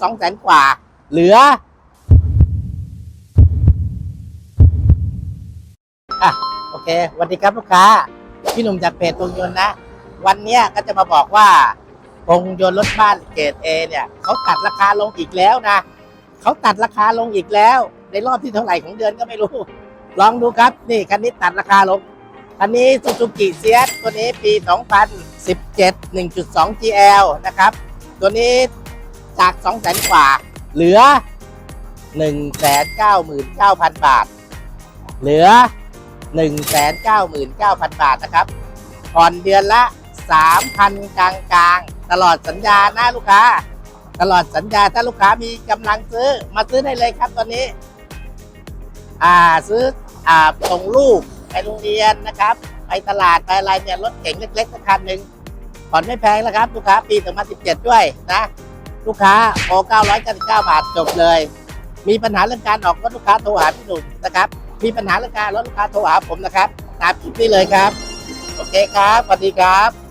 สองแสนกว่า เหลืออะโอเคสวัสดีครับลูกค้า พี่หนุ่มจากเพจตรงยนต์นะ วันเนี้ยก็จะมาบอกว่าตรงยนต์รถบ้านเกรดเอเนี่ยเขาตัดราคาลงอีกแล้วนะเขาตัดราคาลงอีกแล้ว ในรอบที่เท่าไหร่ของเดือนก็ไม่รู้ ลองดูครับ นี่คันนี้ตัดราคาลงคันนี้ซูซูกิเซียสตัวนี้ปี 2017 1.2 GL นะครับ ตัวนี้ จาก200,000กว่า เหลือ 199,000 บาท เหลือ 199,000 บาทนะครับผ่อนเดือนละ 3,000 กลางกลางๆตลอดสัญญาหนะลูกค้า ตลอดสัญญาถ้าลูกค้ามีกำลังซื้อมาซื้อได้เลยครับตอนนี้ อ่าซื้ออ่าส่งลูกไปโรงเรียนนะครับ ไปตลาดไปอะไรเนี่ยรถเก๋งเล็กๆสักคันหนึ่งผ่อนไม่แพงแล้วครับลูกค้าปี 2017 ด้วยนะ ลูกค้าโอ999 บาทจบเลย มีปัญหาเรื่องการออกรถลูกค้าโทรหาพี่หนุ่มนะครับ มีปัญหาเรื่องการรถลูกค้าโทรหาผมนะครับ ตามคลิปนี้เลยครับ โอเคครับ สวัสดีครับ